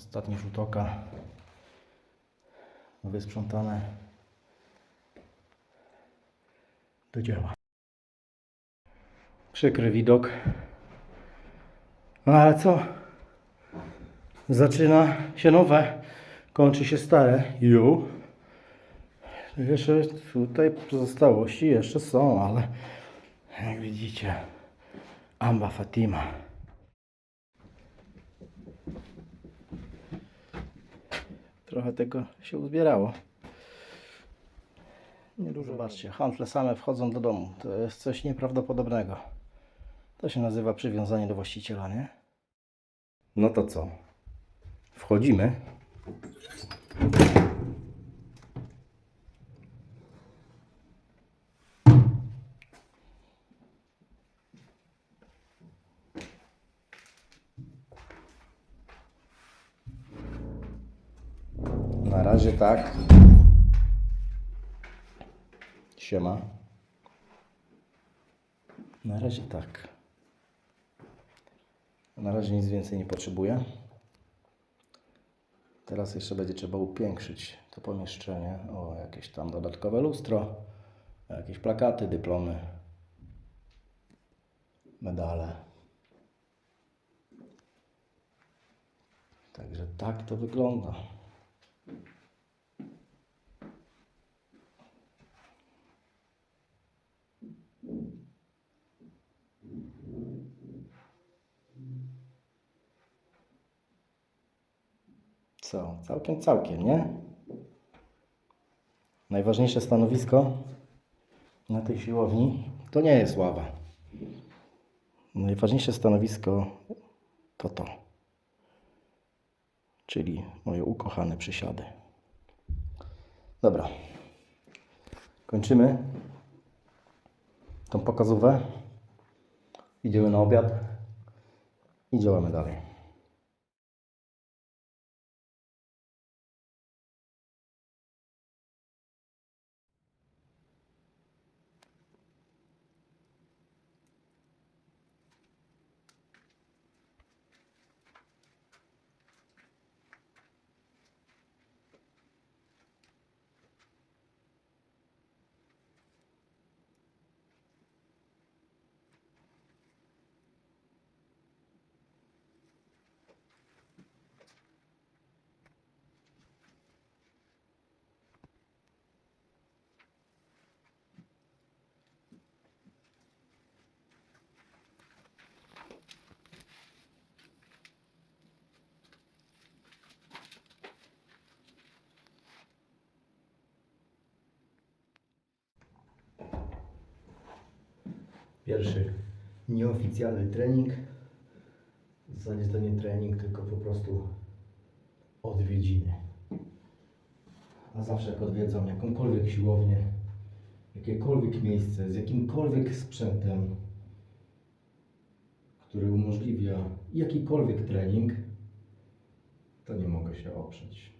Ostatni rzut oka. Wysprzątane. Do dzieła. Przykry widok. No ale co? Zaczyna się nowe, kończy się stare. Ju. Jeszcze tutaj pozostałości jeszcze są, ale jak widzicie, Amba Fatima. Trochę tego się uzbierało. Niedużo. Zobaczcie, handle same wchodzą do domu. To jest coś nieprawdopodobnego. To się nazywa przywiązanie do właściciela, nie? No to co? Wchodzimy. Razie tak. Siema. Na razie tak. Na razie nic więcej nie potrzebuję. Teraz jeszcze będzie trzeba upiększyć to pomieszczenie o jakieś tam dodatkowe lustro, jakieś plakaty, dyplomy, medale. Także tak to wygląda. Co? Całkiem, całkiem, nie? Najważniejsze stanowisko na tej siłowni to nie jest ława. Najważniejsze stanowisko to to. Czyli moje ukochane przysiady. Dobra. Kończymy tą pokazówę. Idziemy na obiad i działamy dalej. Pierwszy nieoficjalny trening. W zasadzie to nie trening, tylko po prostu odwiedziny. A zawsze jak odwiedzam jakąkolwiek siłownię, jakiekolwiek miejsce z jakimkolwiek sprzętem, który umożliwia jakikolwiek trening, to nie mogę się oprzeć.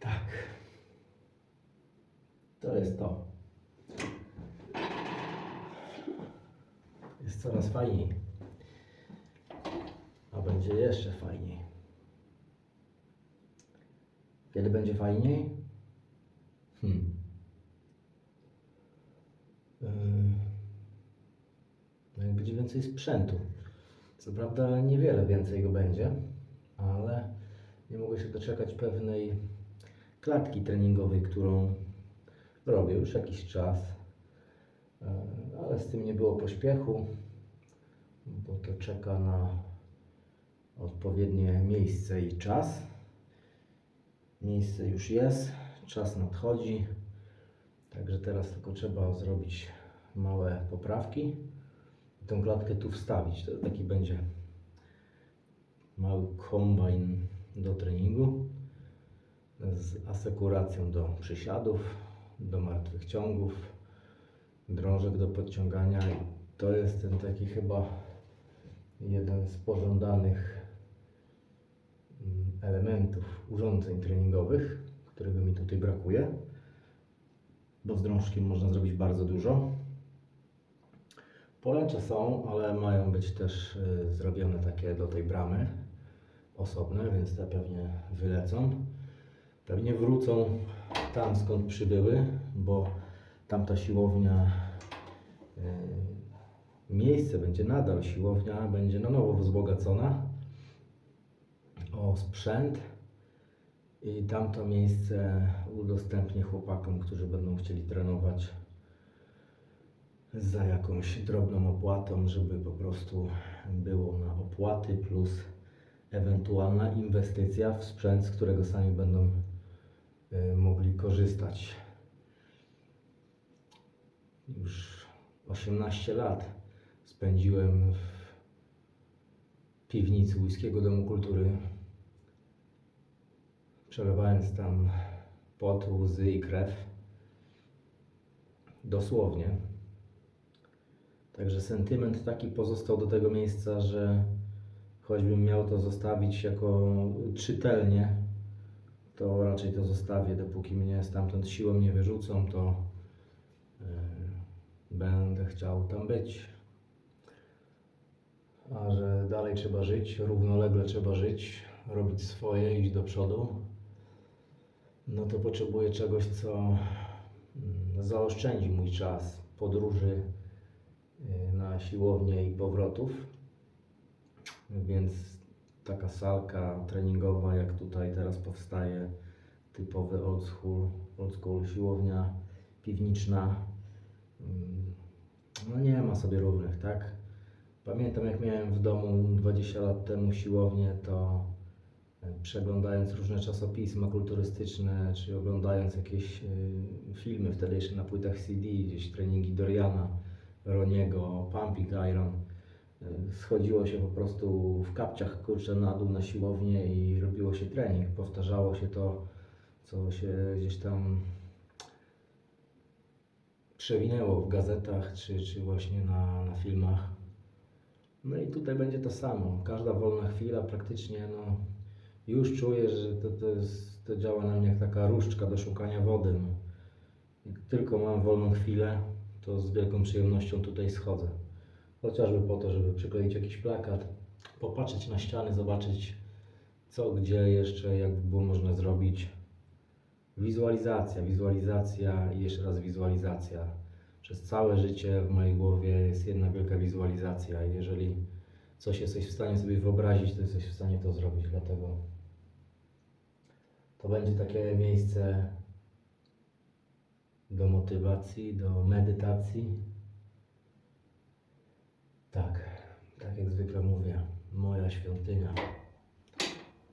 Tak. To jest to. Jest coraz fajniej. A będzie jeszcze fajniej. Kiedy będzie fajniej? Hmm. Yy, będzie więcej sprzętu. Co prawda niewiele więcej go będzie, ale nie mogę się doczekać pewnej klatki treningowej, którą robię już jakiś czas. E, Ale z tym nie było pośpiechu, bo to czeka na odpowiednie miejsce i czas. Miejsce już jest, czas nadchodzi. Także teraz tylko trzeba zrobić małe poprawki. I tą klatkę tu wstawić. To taki będzie mały kombajn do treningu z asekuracją do przysiadów, do martwych ciągów, drążek do podciągania. I to jest ten taki chyba jeden z pożądanych mm, elementów urządzeń treningowych, którego mi tutaj brakuje, bo z drążkiem można zrobić bardzo dużo. Poręcze są, ale mają być też y, zrobione takie do tej bramy osobne, więc te pewnie wylecą. Pewnie wrócą tam skąd przybyły, bo tamta siłownia, y, miejsce będzie nadal, siłownia będzie na nowo wzbogacona o sprzęt i tamto miejsce udostępnię chłopakom, którzy będą chcieli trenować za jakąś drobną opłatą, żeby po prostu było na opłaty plus ewentualna inwestycja w sprzęt, z którego sami będą mogli korzystać. Już 18 lat spędziłem w piwnicy Łódzkiego Domu Kultury, przelewając tam pot, łzy i krew. Dosłownie. Także sentyment taki pozostał do tego miejsca, że choćbym miał to zostawić jako czytelnie, to raczej to zostawię, dopóki mnie stamtąd siłą nie wyrzucą, to yy, będę chciał tam być. A że dalej trzeba żyć, równolegle trzeba żyć, robić swoje, iść do przodu, no to potrzebuję czegoś, co mm, zaoszczędzi mój czas podróży y, na siłownię i powrotów. Więc taka salka treningowa, jak tutaj teraz powstaje, typowy old school, old school siłownia piwniczna, mm, no nie ma sobie równych, tak? Pamiętam jak miałem w domu 20 lat temu siłownię, to e, przeglądając różne czasopisma kulturystyczne, czy oglądając jakieś y, filmy wtedy jeszcze na płytach CD, gdzieś treningi Doriana, Roniego, Pumping Iron, schodziło się po prostu w kapciach kurczę na dół na siłownię i robiło się trening. Powtarzało się to, co się gdzieś tam przewinęło w gazetach, czy, czy właśnie na, na filmach. No i tutaj będzie to samo. Każda wolna chwila praktycznie, no już czuję, że to, to, jest, to działa na mnie jak taka różdżka do szukania wody. No. Jak tylko mam wolną chwilę, to z wielką przyjemnością tutaj schodzę. Chociażby po to, żeby przykleić jakiś plakat, popatrzeć na ściany, zobaczyć co, gdzie jeszcze, jak było można zrobić. Wizualizacja, wizualizacja i jeszcze raz wizualizacja. Przez całe życie w mojej głowie jest jedna wielka wizualizacja. i Jeżeli coś jesteś w stanie sobie wyobrazić, to jesteś w stanie to zrobić. Dlatego to będzie takie miejsce do motywacji, do medytacji. Tak, tak jak zwykle mówię, moja świątynia.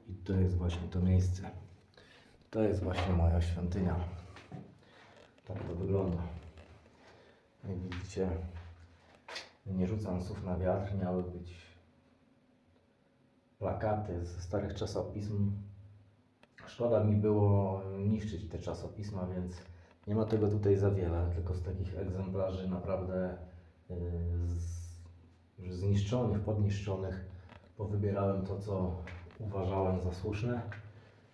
I to jest właśnie to miejsce. To jest właśnie moja świątynia. Tak to wygląda. Jak widzicie, nie rzucam słów na wiatr. Miały być plakaty ze starych czasopism. Szkoda mi było niszczyć te czasopisma, więc nie ma tego tutaj za wiele, tylko z takich egzemplarzy naprawdę yy, z, już zniszczonych, podniszczonych. Powybierałem to, co uważałem za słuszne.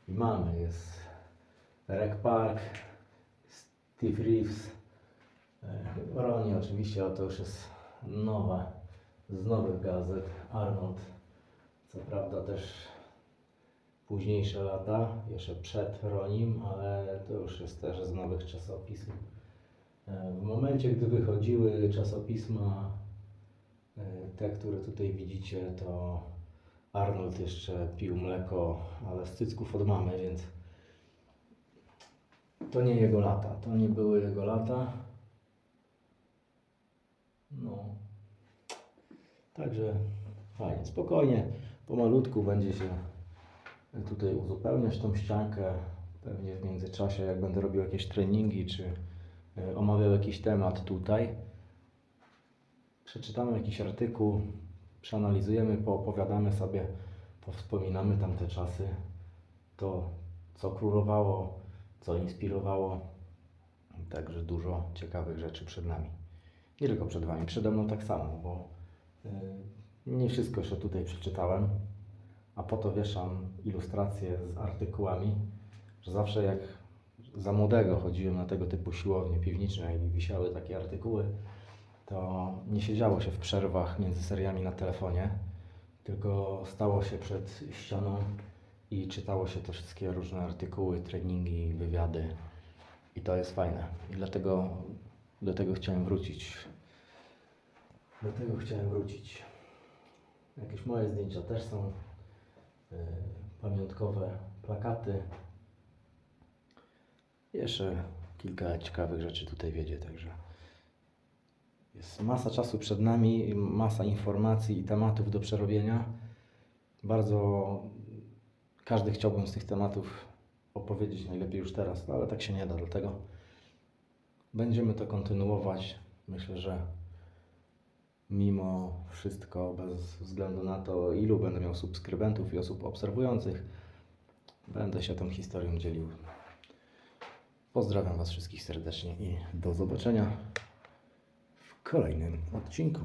I mamy, jest Rec Park, Steve Reeves, e, Ronnie oczywiście, ale to już jest nowa, z nowych gazet, Arnold, co prawda też późniejsze lata, jeszcze przed Ronim, ale to już jest też z nowych czasopism. E, W momencie, gdy wychodziły czasopisma, te, które tutaj widzicie, to Arnold jeszcze pił mleko, ale z cycków od mamy, więc to nie jego lata. To nie były jego lata. No. Także fajnie, spokojnie, pomalutku będzie się tutaj uzupełniać tą ściankę. Pewnie w międzyczasie, jak będę robił jakieś treningi, czy e, omawiał jakiś temat tutaj, przeczytamy jakiś artykuł, przeanalizujemy, poopowiadamy sobie, powspominamy tamte czasy, to co królowało, co inspirowało. Także dużo ciekawych rzeczy przed nami. Nie tylko przed Wami, przede mną tak samo, bo y, nie wszystko jeszcze tutaj przeczytałem, a po to wieszam ilustracje z artykułami, że zawsze jak za młodego chodziłem na tego typu siłownie piwnicze i wisiały takie artykuły, to nie siedziało się w przerwach między seriami na telefonie, tylko stało się przed ścianą i czytało się te wszystkie różne artykuły, treningi, wywiady. I to jest fajne. I dlatego do tego chciałem wrócić. Do tego chciałem wrócić. Jakieś moje zdjęcia też są. Yy, pamiątkowe plakaty. Jeszcze kilka ciekawych rzeczy tutaj wiedzie, także jest masa czasu przed nami, masa informacji i tematów do przerobienia. Bardzo każdy chciałbym z tych tematów opowiedzieć najlepiej już teraz, no ale tak się nie da, dlatego będziemy to kontynuować. Myślę, że mimo wszystko, bez względu na to, ilu będę miał subskrybentów i osób obserwujących, będę się tą historią dzielił. Pozdrawiam Was wszystkich serdecznie i do zobaczenia kolejnym odcinku.